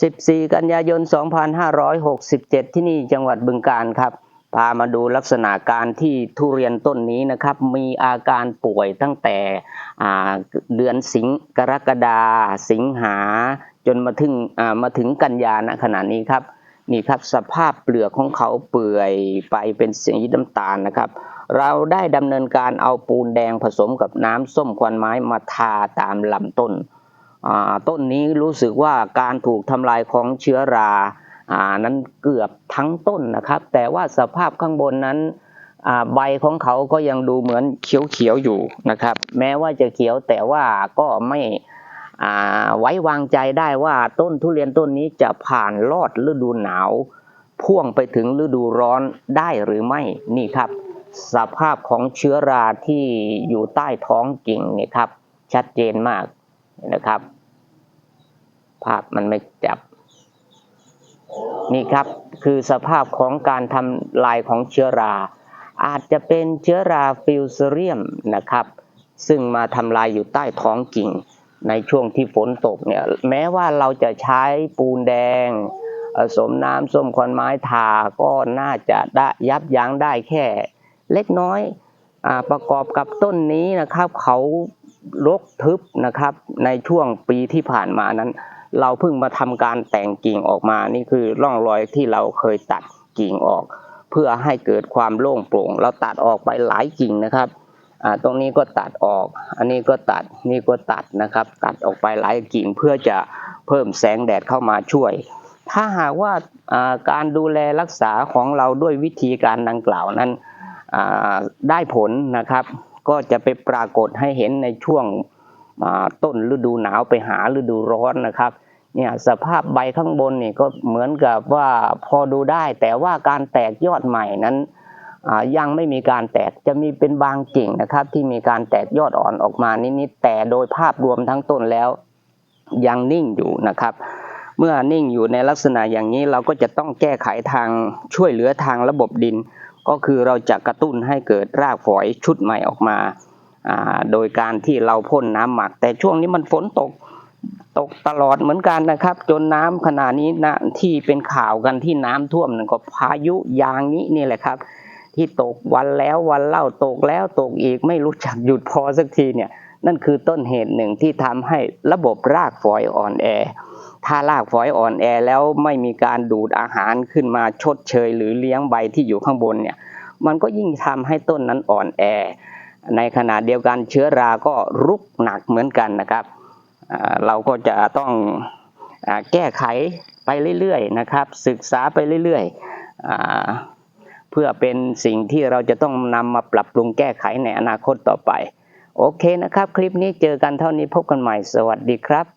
14 กันยายน 2567 ที่นี่จังหวัดบึงกาฬครับ พามาดูลักษณะการที่ทุเรียนต้นนี้นะครับ มีอาการป่วยตั้งแต่เดือนสิงกรกฎาสิงหาจนมาถึงมาถึงกันยาณขณะนี้ครับนี่ครับสภาพเปลือกของเขาเปื่อยไปเป็นสีน้ำตาลนะครับ เราได้ดำเนินการเอาปูนแดงผสมกับน้ำส้มควันไม้มาทาตามลำต้น ต้นนี้รู้สึกว่าการถูกทำลายของเชื้อราอ่านั้นเกือบทั้งต้นนะครับ แต่ว่าสภาพข้างบนนั้นใบของเขาก็ยังดูเหมือนเขียวๆอยู่นะครับ แม้ว่าจะเขียวแต่ว่าก็ไม่ไว้วางใจได้ว่าต้นทุเรียนต้นนี้จะผ่านลอดฤดูหนาว พ่วงไปถึงฤดูร้อนได้หรือไม่นี่ครับ สภาพของเชื้อราที่อยู่ใต้ท้องกิ่งนี่ครับ ชัดเจนมากนะครับ ภาพมันไม่จับ นี่ครับคือสภาพของการทำลายของเชื้อรา อาจจะเป็นเชื้อราฟิวเซเรียมนะครับ ซึ่งมาทำลายอยู่ใต้ท้องกิ่ง ในช่วงที่ฝนตกเนี่ยแม้ว่าเราจะใช้ปูนแดงสมน้ำส้มควันไม้ทาก็น่าจะได้ยับยั้งได้แค่ เล็กน้อยอประกอบกับต้นนี้นะครับ เขารกทึบนะครับ ในช่วงปีที่ผ่านมานั้น เราเพิ่งมาทำการแต่งกิ่งออกมานี่คือร่องรอยที่เราเคยตัดกิ่งออก เพื่อให้เกิดความโล่งโปร่ง เราตัดออกไปหลายกิ่งนะครับตรงนี้ก็ตัดออก อันนี้ก็ตัดนี่ก็ตัดนะครับ ตัดออกไปหลายกิ่งเพื่อจะเพิ่มแสงแดดเข้ามาช่วย ถ้าหากว่าการดูแลรักษาของเราด้วยวิธีการดังกล่าวนั้นได้ผลนะครับ ก็จะไปปรากฏให้เห็นในช่วง อ่าต้นฤดูหนาวไปหาฤดูร้อนนะครับเนี่ยสภาพใบข้างบนนี่ก็เหมือนกับว่าพอดูได้ แต่ว่าการแตกยอดใหม่นั้นยังไม่มีการแตกจะมีเป็นบางกิ่งนะครับ ที่มีการแตกยอดอ่อนออกมานิดๆแต่โดยภาพรวมทั้งต้นแล้ว ยังนิ่งอยู่นะครับ เมื่อนิ่งอยู่ในลักษณะอย่างนี้เราก็จะต้องแก้ไขทางช่วยเหลือทางระบบดิน ก็คือเราจะกระตุ้นให้เกิดรากฝอยชุดใหม่ออกมา โดยการที่เราพ่นน้ำหมัก แต่ช่วงนี้มันฝนตกตกตลอดเหมือนกันนะครับ จนน้ำขณะนี้นะที่เป็นข่าวกันที่น้ำท่วมนั่นก็พายุยางนี้นี่แหละครับ ที่ตกวันแล้ววันเล่าตกแล้วตกอีกไม่รู้จักหยุดพอสักทีเนี่ยนั่นคือต้นเหตุหนึ่งที่ทำให้ระบบรากฝอยอ่อนแอ ถ้ารากฝอยอ่อนแอแล้วไม่มีการดูดอาหารขึ้นมาชดเชย หรือเลี้ยงใบที่อยู่ข้างบนเนี่ย มันก็ยิ่งทำให้ต้นนั้นอ่อนแอ ในขณะเดียวกันเชื้อราก็รุกหนักเหมือนกันนะครับ เราก็จะต้องแก้ไขไปเรื่อยๆนะครับ ศึกษาไปเรื่อยๆเพื่อเป็นสิ่งที่เราจะต้องนำมาปรับปรุงแก้ไขในอนาคตต่อไป โอเคนะครับ คลิปนี้เจอกันเท่านี้พบกันใหม่สวัสดีครับ